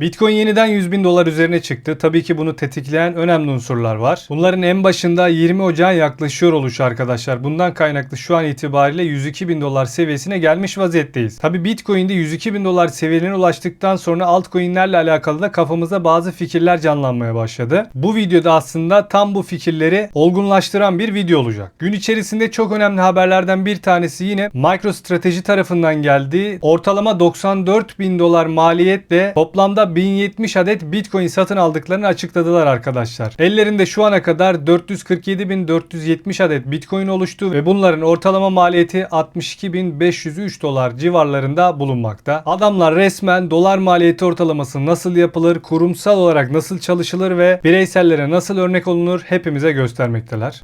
Bitcoin yeniden 100 bin dolar üzerine çıktı. Tabii ki bunu tetikleyen önemli unsurlar var. Bunların en başında 20 Ocak'a yaklaşıyor oluşu arkadaşlar. Bundan kaynaklı şu an itibariyle 102 bin dolar seviyesine gelmiş vaziyetteyiz. Tabii Bitcoin'de 102 bin dolar seviyelerine ulaştıktan sonra altcoin'lerle alakalı da kafamıza bazı fikirler canlanmaya başladı. Bu videoda aslında tam bu fikirleri olgunlaştıran bir video olacak. Gün içerisinde çok önemli haberlerden bir tanesi yine MicroStrateji tarafından geldi. Ortalama 94 bin dolar maliyetle toplamda 1070 adet Bitcoin satın aldıklarını açıkladılar arkadaşlar. Ellerinde şu ana kadar 447.470 adet Bitcoin oluştu ve bunların ortalama maliyeti 62.503 dolar civarlarında bulunmakta. Adamlar resmen dolar maliyeti ortalaması nasıl yapılır, kurumsal olarak nasıl çalışılır ve bireysellere nasıl örnek olunur hepimize göstermekteler.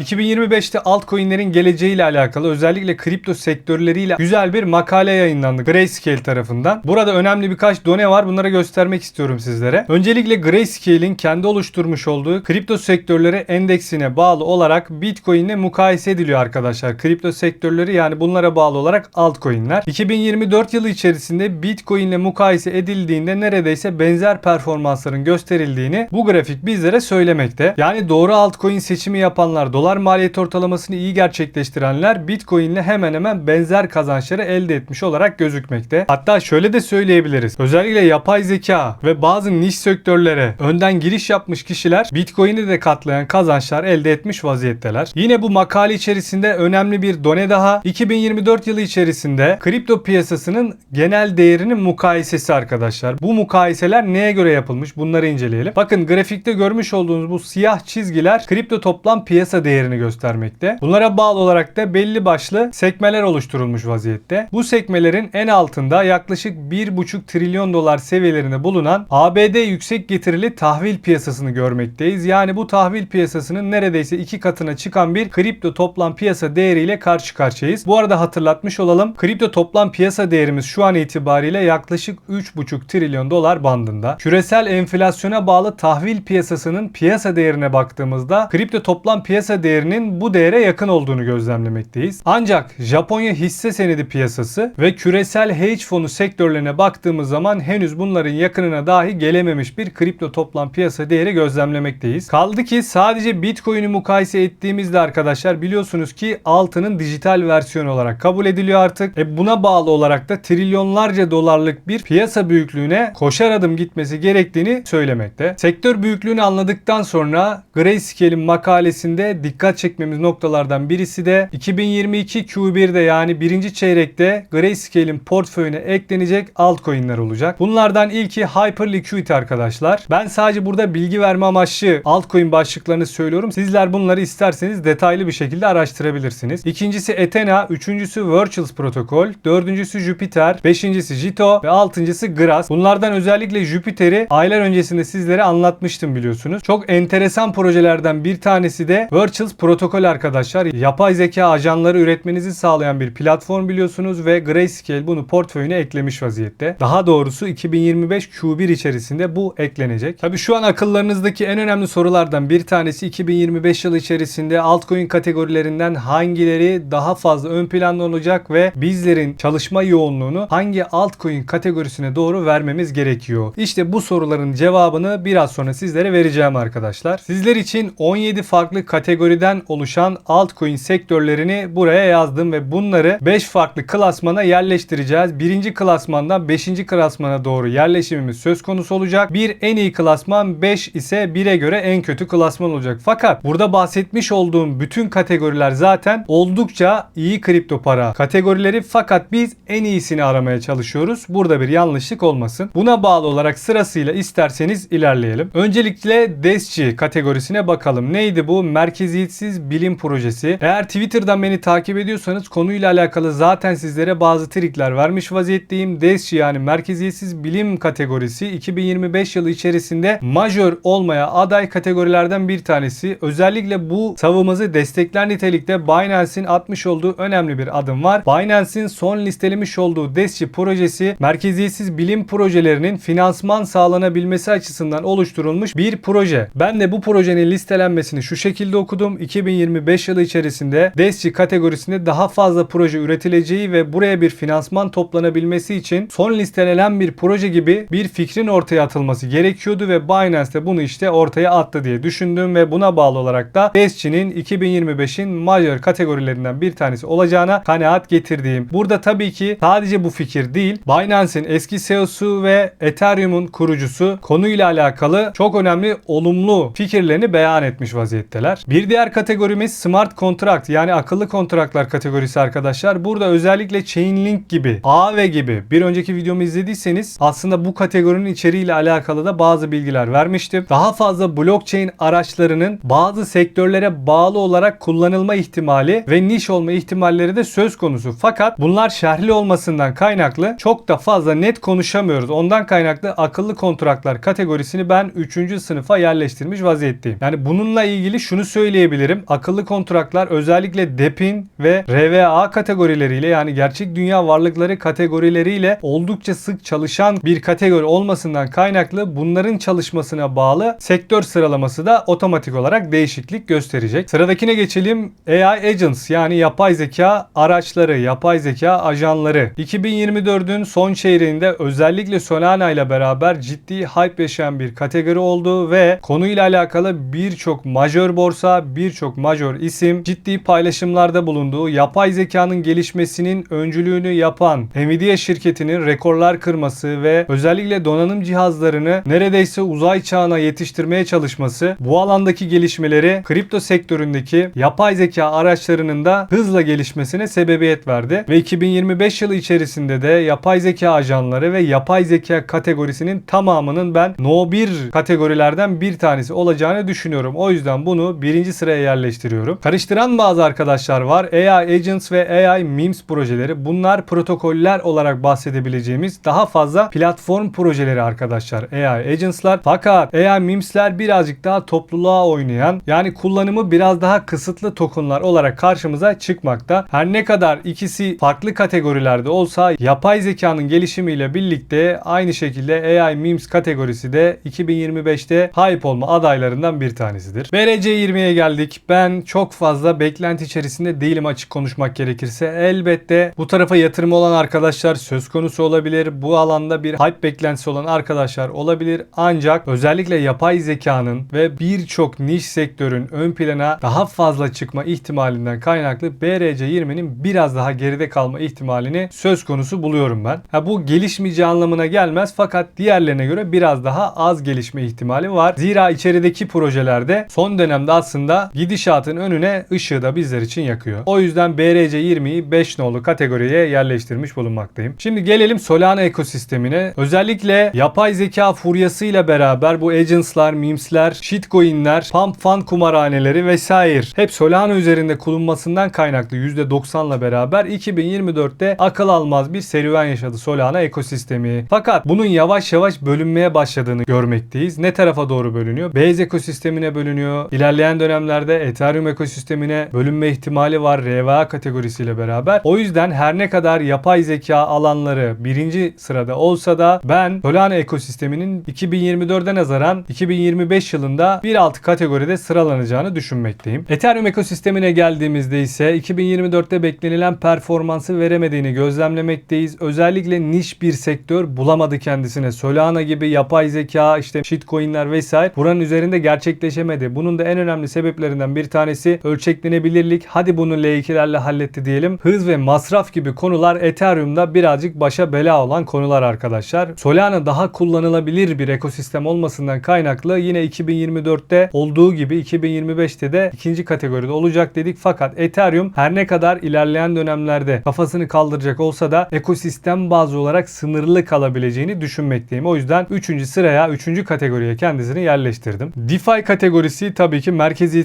2025'te altcoin'lerin geleceğiyle alakalı özellikle kripto sektörleriyle güzel bir makale yayınlandı Grayscale tarafından. Burada önemli birkaç done var. Bunları göstermek istiyorum sizlere. Öncelikle Grayscale'in kendi oluşturmuş olduğu kripto sektörleri endeksine bağlı olarak Bitcoin ile mukayese ediliyor arkadaşlar. Kripto sektörleri yani bunlara bağlı olarak altcoin'ler. 2024 yılı içerisinde Bitcoin ile mukayese edildiğinde neredeyse benzer performansların gösterildiğini bu grafik bizlere söylemekte. Yani doğru altcoin seçimi yapanlar dolar maliyet ortalamasını iyi gerçekleştirenler Bitcoin ile hemen hemen benzer kazançları elde etmiş olarak gözükmekte. Hatta şöyle de söyleyebiliriz. Özellikle yapay zeka ve bazı niş sektörlere önden giriş yapmış kişiler Bitcoin'i de katlayan kazançlar elde etmiş vaziyetteler. Yine bu makale içerisinde önemli bir done daha 2024 yılı içerisinde kripto piyasasının genel değerinin mukayesesi arkadaşlar. Bu mukayeseler neye göre yapılmış? Bunları inceleyelim. Bakın grafikte görmüş olduğunuz bu siyah çizgiler kripto toplam piyasa değerini göstermekte. Bunlara bağlı olarak da belli başlı sekmeler oluşturulmuş vaziyette. Bu sekmelerin en altında yaklaşık 1,5 trilyon dolar seviyelerinde bulunan ABD yüksek getirili tahvil piyasasını görmekteyiz. Yani bu tahvil piyasasının neredeyse iki katına çıkan bir kripto toplam piyasa değeriyle karşı karşıyayız. Bu arada hatırlatmış olalım. Kripto toplam piyasa değerimiz şu an itibariyle yaklaşık 3,5 trilyon dolar bandında. Küresel enflasyona bağlı tahvil piyasasının piyasa değerine baktığımızda kripto toplam piyasa değerinin bu değere yakın olduğunu gözlemlemekteyiz. Ancak Japonya hisse senedi piyasası ve küresel hedge fonu sektörlerine baktığımız zaman henüz bunların yakınına dahi gelememiş bir kripto toplam piyasa değeri gözlemlemekteyiz. Kaldı ki sadece Bitcoin'i mukayese ettiğimizde arkadaşlar biliyorsunuz ki altının dijital versiyonu olarak kabul ediliyor artık. E buna bağlı olarak da trilyonlarca dolarlık bir piyasa büyüklüğüne koşar adım gitmesi gerektiğini söylemekte. Sektör büyüklüğünü anladıktan sonra Grayscale'in makalesinde dikkat çekmemiz noktalardan birisi de 2022 Q1'de yani birinci çeyrekte Grayscale'in portföyüne eklenecek altcoin'ler olacak. Bunlardan ilki Hyperliquidity arkadaşlar. Ben sadece burada bilgi verme amaçlı altcoin başlıklarını söylüyorum. Sizler bunları isterseniz detaylı bir şekilde araştırabilirsiniz. İkincisi Ethena, üçüncüsü Virtuals protokol, dördüncüsü Jupiter, beşincisi Jito ve altıncısı Gras. Bunlardan özellikle Jupiter'i aylar öncesinde sizlere anlatmıştım biliyorsunuz. Çok enteresan projelerden bir tanesi de Virtuals protokol arkadaşlar. Yapay zeka ajanları üretmenizi sağlayan bir platform biliyorsunuz ve Grayscale bunu portföyüne eklemiş vaziyette. Daha doğrusu 2025 Q1 içerisinde bu eklenecek. Tabi şu an akıllarınızdaki en önemli sorulardan bir tanesi 2025 yılı içerisinde altcoin kategorilerinden hangileri daha fazla ön planda olacak ve bizlerin çalışma yoğunluğunu hangi altcoin kategorisine doğru vermemiz gerekiyor. İşte bu soruların cevabını biraz sonra sizlere vereceğim arkadaşlar. Sizler için 17 farklı kategoriden oluşan altcoin sektörlerini buraya yazdım ve bunları 5 farklı klasmana yerleştireceğiz. Birinci klasmandan 5. klasmana doğru yerleşimimiz söz konusu olacak. Bir en iyi klasman 5 ise 1'e göre en kötü klasman olacak. Fakat burada bahsetmiş olduğum bütün kategoriler zaten oldukça iyi kripto para kategorileri fakat biz en iyisini aramaya çalışıyoruz. Burada bir yanlışlık olmasın. Buna bağlı olarak sırasıyla isterseniz ilerleyelim. Öncelikle DESCI kategorisine bakalım. Neydi bu? Merkeziyetsiz bilim projesi. Eğer Twitter'dan beni takip ediyorsanız konuyla alakalı zaten sizlere bazı trikler vermiş vaziyetteyim. DESCI yani merkeziyetsiz bilim kategorisi 2025 yılı içerisinde majör olmaya aday kategorilerden bir tanesi. Özellikle bu savımızı destekler nitelikte Binance'in atmış olduğu önemli bir adım var. Binance'in son listelemiş olduğu DESCI projesi merkeziyetsiz bilim projelerinin finansman sağlanabilmesi açısından oluşturulmuş bir proje. Ben de bu projenin listelenmesini şu şekilde okudum. Konuştum. 2025 yılı içerisinde DESC kategorisinde daha fazla proje üretileceği ve buraya bir finansman toplanabilmesi için son listelenen bir proje gibi bir fikrin ortaya atılması gerekiyordu ve Binance de bunu işte ortaya attı diye düşündüm ve buna bağlı olarak da DESC'nin 2025'in major kategorilerinden bir tanesi olacağına kanaat getirdiğim. Burada tabii ki sadece bu fikir değil. Binance'in eski CEO'su ve Ethereum'un kurucusu konuyla alakalı çok önemli olumlu fikirlerini beyan etmiş vaziyetteler. Bir diğer kategorimiz Smart Contract yani akıllı kontratlar kategorisi arkadaşlar. Burada özellikle Chainlink gibi, Aave gibi bir önceki videomu izlediyseniz aslında bu kategorinin içeriğiyle alakalı da bazı bilgiler vermiştim. Daha fazla blockchain araçlarının bazı sektörlere bağlı olarak kullanılma ihtimali ve niş olma ihtimalleri de söz konusu. Fakat bunlar şerhli olmasından kaynaklı çok da fazla net konuşamıyoruz. Ondan kaynaklı akıllı kontratlar kategorisini ben 3. sınıfa yerleştirmiş vaziyetteyim. Yani bununla ilgili şunu söyleyebilirim. Akıllı kontratlar özellikle DEP'in ve RVA kategorileriyle yani gerçek dünya varlıkları kategorileriyle oldukça sık çalışan bir kategori olmasından kaynaklı bunların çalışmasına bağlı sektör sıralaması da otomatik olarak değişiklik gösterecek. Sıradakine geçelim. AI Agents yani yapay zeka araçları, yapay zeka ajanları. 2024'ün son çeyreğinde özellikle Solana ile beraber ciddi hype yaşayan bir kategori oldu ve konuyla alakalı birçok majör borsa, birçok majör isim ciddi paylaşımlarda bulunduğu yapay zekanın gelişmesinin öncülüğünü yapan Nvidia şirketinin rekorlar kırması ve özellikle donanım cihazlarını neredeyse uzay çağına yetiştirmeye çalışması bu alandaki gelişmeleri kripto sektöründeki yapay zeka araçlarının da hızla gelişmesine sebebiyet verdi ve 2025 yılı içerisinde de yapay zeka ajanları ve yapay zeka kategorisinin tamamının ben No 1 kategorilerden bir tanesi olacağını düşünüyorum. O yüzden bunu birinci sıraya yerleştiriyorum. Karıştıran bazı arkadaşlar var. AI Agents ve AI Memes projeleri. Bunlar protokoller olarak bahsedebileceğimiz daha fazla platform projeleri arkadaşlar. AI Agents'lar. Fakat AI Memes'ler birazcık daha topluluğa oynayan yani kullanımı biraz daha kısıtlı tokenlar olarak karşımıza çıkmakta. Her ne kadar ikisi farklı kategorilerde olsa yapay zekanın gelişimiyle birlikte aynı şekilde AI Memes kategorisi de 2025'te hype olma adaylarından bir tanesidir. BRC 20'ye geldik. Ben çok fazla beklenti içerisinde değilim açık konuşmak gerekirse. Elbette bu tarafa yatırım olan arkadaşlar söz konusu olabilir. Bu alanda bir hype beklentisi olan arkadaşlar olabilir. Ancak özellikle yapay zekanın ve birçok niş sektörün ön plana daha fazla çıkma ihtimalinden kaynaklı BRC 20'nin biraz daha geride kalma ihtimalini söz konusu buluyorum ben. Ha, bu gelişmeyeceği anlamına gelmez fakat diğerlerine göre biraz daha az gelişme ihtimali var. Zira içerideki projelerde son dönemde aslında gidişatın önüne ışığı da bizler için yakıyor. O yüzden BRC 20'yi 5 nolu kategoriye yerleştirmiş bulunmaktayım. Şimdi gelelim Solana ekosistemine. Özellikle yapay zeka furyasıyla beraber bu agentslar, memesler, shitcoin'ler, pump fund kumarhaneleri vesaire hep Solana üzerinde kullanmasından kaynaklı %90'la beraber 2024'te akıl almaz bir serüven yaşadı Solana ekosistemi. Fakat bunun yavaş yavaş bölünmeye başladığını görmekteyiz. Ne tarafa doğru bölünüyor? Base ekosistemine bölünüyor. İlerleyen dönemlerde Ethereum ekosistemine bölünme ihtimali var RVA kategorisiyle beraber. O yüzden her ne kadar yapay zeka alanları birinci sırada olsa da ben Solana ekosisteminin 2024'e nazaran 2025 yılında bir alt kategoride sıralanacağını düşünmekteyim. Ethereum ekosistemine geldiğimizde ise 2024'te beklenilen performansı veremediğini gözlemlemekteyiz. Özellikle niş bir sektör bulamadı kendisine. Solana gibi yapay zeka, işte shitcoin'ler vesaire buranın üzerinde gerçekleşemedi. Bunun da en önemli sebeplerinden bir tanesi ölçeklenebilirlik. Hadi bunu L2'lerle halletti diyelim. Hız ve masraf gibi konular Ethereum'da birazcık başa bela olan konular arkadaşlar. Solana daha kullanılabilir bir ekosistem olmasından kaynaklı yine 2024'te olduğu gibi 2025'te de ikinci kategoride olacak dedik. Fakat Ethereum her ne kadar ilerleyen dönemlerde kafasını kaldıracak olsa da ekosistem bazı olarak sınırlı kalabileceğini düşünmekteyim. O yüzden 3. sıraya 3. kategoriye kendisini yerleştirdim. DeFi kategorisi tabii ki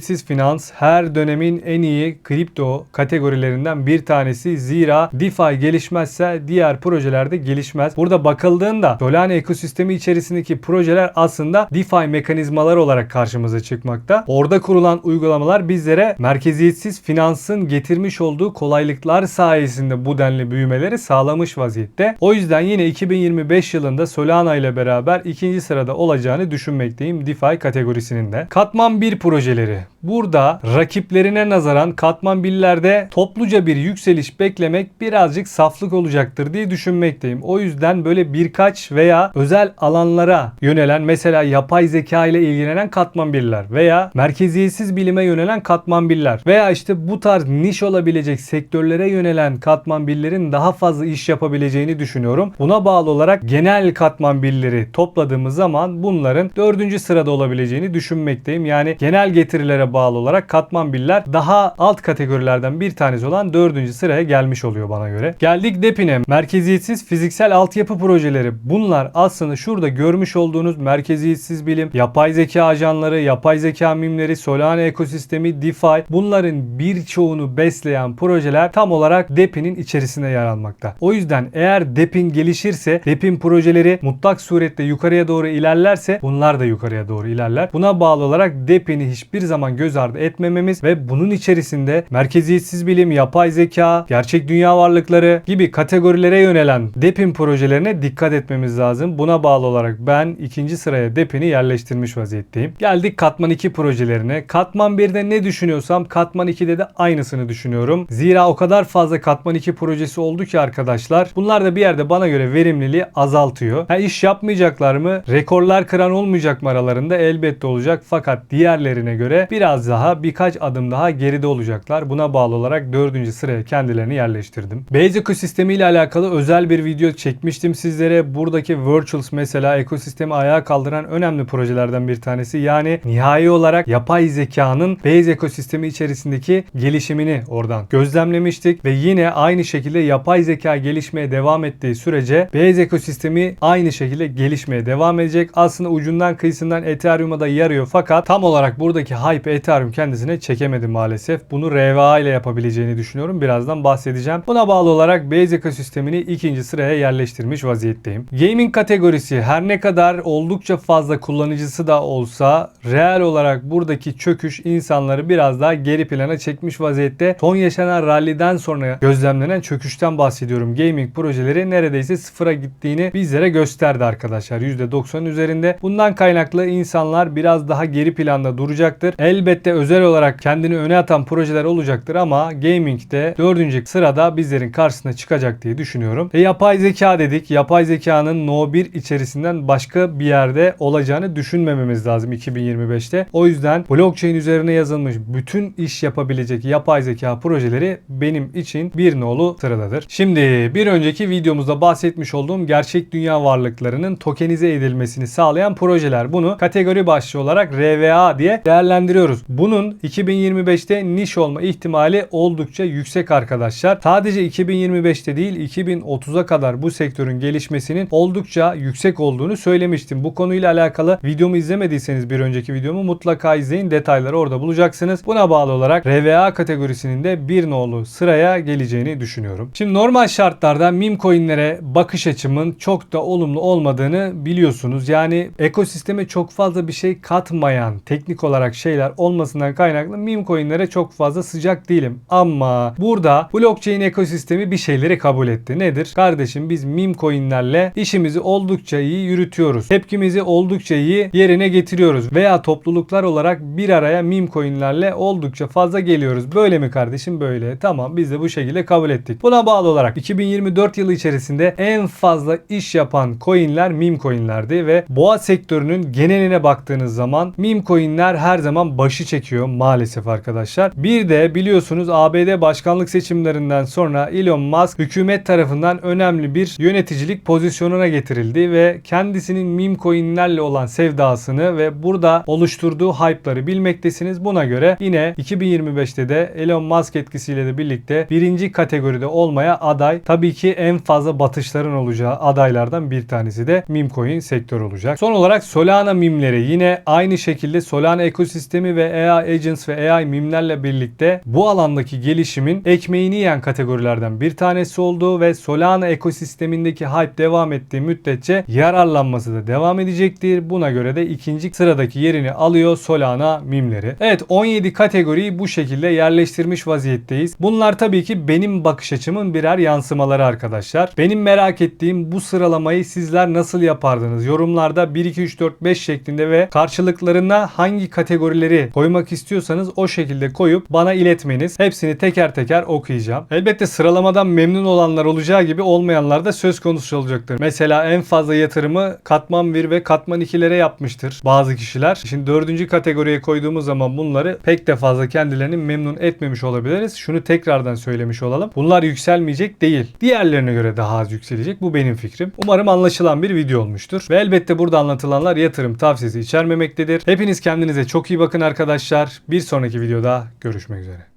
merkeziyetsiz finans her dönemin en iyi kripto kategorilerinden bir tanesi. Zira DeFi gelişmezse diğer projeler de gelişmez. Burada bakıldığında Solana ekosistemi içerisindeki projeler aslında DeFi mekanizmalar olarak karşımıza çıkmakta. Orada kurulan uygulamalar bizlere merkeziyetsiz finansın getirmiş olduğu kolaylıklar sayesinde bu denli büyümeleri sağlamış vaziyette. O yüzden yine 2025 yılında Solana ile beraber ikinci sırada olacağını düşünmekteyim DeFi kategorisinin de. Katman 1 projeleri. Burada rakiplerine nazaran katman billerde topluca bir yükseliş beklemek birazcık saflık olacaktır diye düşünmekteyim. O yüzden böyle birkaç veya özel alanlara yönelen mesela yapay zeka ile ilgilenen katman biller veya merkeziyetsiz bilime yönelen katman biller veya işte bu tarz niş olabilecek sektörlere yönelen katman billerin daha fazla iş yapabileceğini düşünüyorum. Buna bağlı olarak genel katman billeri topladığımız zaman bunların dördüncü sırada olabileceğini düşünmekteyim. Yani genel getirilere bağlı olarak katman biller daha alt kategorilerden bir tanesi olan dördüncü sıraya gelmiş oluyor bana göre. Geldik DEPİN'e. Merkeziyetsiz fiziksel altyapı projeleri. Bunlar aslında şurada görmüş olduğunuz merkeziyetsiz bilim, yapay zeka ajanları, yapay zeka mimleri, Solana ekosistemi, DeFi bunların birçoğunu besleyen projeler tam olarak DEPİN'in içerisinde yer almakta. O yüzden eğer DEPİN gelişirse, DEPİN projeleri mutlak surette yukarıya doğru ilerlerse bunlar da yukarıya doğru ilerler. Buna bağlı olarak DEPİN'i hiçbir zaman göz ardı etmememiz ve bunun içerisinde merkeziyetsiz bilim, yapay zeka, gerçek dünya varlıkları gibi kategorilere yönelen DEPİN projelerine dikkat etmemiz lazım. Buna bağlı olarak ben ikinci sıraya DEPİN'i yerleştirmiş vaziyetteyim. Geldik Katman 2 projelerine. Katman 1'de ne düşünüyorsam Katman 2'de de aynısını düşünüyorum. Zira o kadar fazla Katman 2 projesi oldu ki arkadaşlar. Bunlar da bir yerde bana göre verimliliği azaltıyor. Ha iş yapmayacaklar mı? Rekorlar kıran olmayacak mı aralarında? Elbette olacak. Fakat diğerlerine göre biraz daha birkaç adım daha geride olacaklar. Buna bağlı olarak dördüncü sıraya kendilerini yerleştirdim. Base ekosistemi ile alakalı özel bir video çekmiştim sizlere. Buradaki Virtuals mesela ekosistemi ayağa kaldıran önemli projelerden bir tanesi. Yani nihai olarak yapay zekanın Base ekosistemi içerisindeki gelişimini oradan gözlemlemiştik ve yine aynı şekilde yapay zeka gelişmeye devam ettiği sürece Base ekosistemi aynı şekilde gelişmeye devam edecek. Aslında ucundan kıyısından Ethereum'a da yarıyor fakat tam olarak buradaki hype Ethereum kendisine çekemedi maalesef. Bunu RVA ile yapabileceğini düşünüyorum. Birazdan bahsedeceğim. Buna bağlı olarak Base ekosistemini ikinci sıraya yerleştirmiş vaziyetteyim. Gaming kategorisi her ne kadar oldukça fazla kullanıcısı da olsa reel olarak buradaki çöküş insanları biraz daha geri plana çekmiş vaziyette. Son yaşanan ralliden sonra gözlemlenen çöküşten bahsediyorum. Gaming projeleri neredeyse sıfıra gittiğini bizlere gösterdi arkadaşlar. %90 üzerinde. Bundan kaynaklı insanlar biraz daha geri planda duracaktır. Elbette özel olarak kendini öne atan projeler olacaktır ama gaming'de dördüncü sırada bizlerin karşısına çıkacak diye düşünüyorum. Ve yapay zeka dedik. Yapay zekanın No 1 içerisinden başka bir yerde olacağını düşünmememiz lazım 2025'te. O yüzden blockchain üzerine yazılmış bütün iş yapabilecek yapay zeka projeleri benim için bir nolu sıradadır. Şimdi bir önceki videomuzda bahsetmiş olduğum gerçek dünya varlıklarının tokenize edilmesini sağlayan projeler. Bunu kategori başlığı olarak RVA diye değerlendiriyoruz. Bunun 2025'te niş olma ihtimali oldukça yüksek arkadaşlar. Sadece 2025'te değil 2030'a kadar bu sektörün gelişmesinin oldukça yüksek olduğunu söylemiştim. Bu konuyla alakalı videomu izlemediyseniz bir önceki videomu mutlaka izleyin. Detayları orada bulacaksınız. Buna bağlı olarak RVA kategorisinin de bir nolu sıraya geleceğini düşünüyorum. Şimdi normal şartlarda meme coinlere bakış açımın çok da olumlu olmadığını biliyorsunuz. Yani ekosisteme çok fazla bir şey katmayan teknik olarak şeyler olmasından kaynaklı meme coinlere çok fazla sıcak değilim. Ama burada blockchain ekosistemi bir şeyleri kabul etti. Nedir? Kardeşim biz meme coinlerle işimizi oldukça iyi yürütüyoruz. Tepkimizi oldukça iyi yerine getiriyoruz. Veya topluluklar olarak bir araya meme coinlerle oldukça fazla geliyoruz. Böyle mi kardeşim? Böyle. Tamam biz de bu şekilde kabul ettik. Buna bağlı olarak 2024 yılı içerisinde en fazla iş yapan coinler meme coinlerdi ve boğa sektörünün geneline baktığınız zaman meme coinler her zaman başı çekiyor maalesef arkadaşlar. Bir de biliyorsunuz ABD başkanlık seçimlerinden sonra Elon Musk hükümet tarafından önemli bir yöneticilik pozisyonuna getirildi ve kendisinin meme coinlerle olan sevdasını ve burada oluşturduğu hype'ları bilmektesiniz. Buna göre yine 2025'te de Elon Musk etkisiyle de birlikte birinci kategoride olmaya aday. Tabii ki en fazla batışların olacağı adaylardan bir tanesi de meme coin sektör olacak. Son olarak Solana mimleri yine aynı şekilde Solana ekosistemi ve AI agents ve AI mimlerle birlikte bu alandaki gelişimin ekmeğini yiyen kategorilerden bir tanesi oldu ve Solana ekosistemindeki hype devam ettiği müddetçe yararlanması da devam edecektir. Buna göre de ikinci sıradaki yerini alıyor Solana mimleri. Evet 17 kategoriyi bu şekilde yerleştirmiş vaziyetteyiz. Bunlar tabii ki benim bakış açımın birer yansımaları arkadaşlar. Benim merak ettiğim bu sıralamayı sizler nasıl yapardınız? Yorumlarda 1 2 3 4 5 şeklinde ve karşılıklarına hangi kategorileri koymak istiyorsanız o şekilde koyup bana iletmeniz. Hepsini teker teker okuyacağım. Elbette sıralamadan memnun olanlar olacağı gibi olmayanlar da söz konusu olacaktır. Mesela en fazla yatırımı katman 1 ve katman 2'lere yapmıştır bazı kişiler. Şimdi dördüncü kategoriye koyduğumuz zaman bunları pek de fazla kendilerini memnun etmemiş olabiliriz. Şunu tekrardan söylemiş olalım. Bunlar yükselmeyecek değil. Diğerlerine göre daha az yükselecek. Bu benim fikrim. Umarım anlaşılan bir video olmuştur. Ve elbette burada anlatılanlar yatırım tavsiyesi içermemektedir. Hepiniz kendinize çok iyi bakın arkadaşlar. Bir sonraki videoda görüşmek üzere.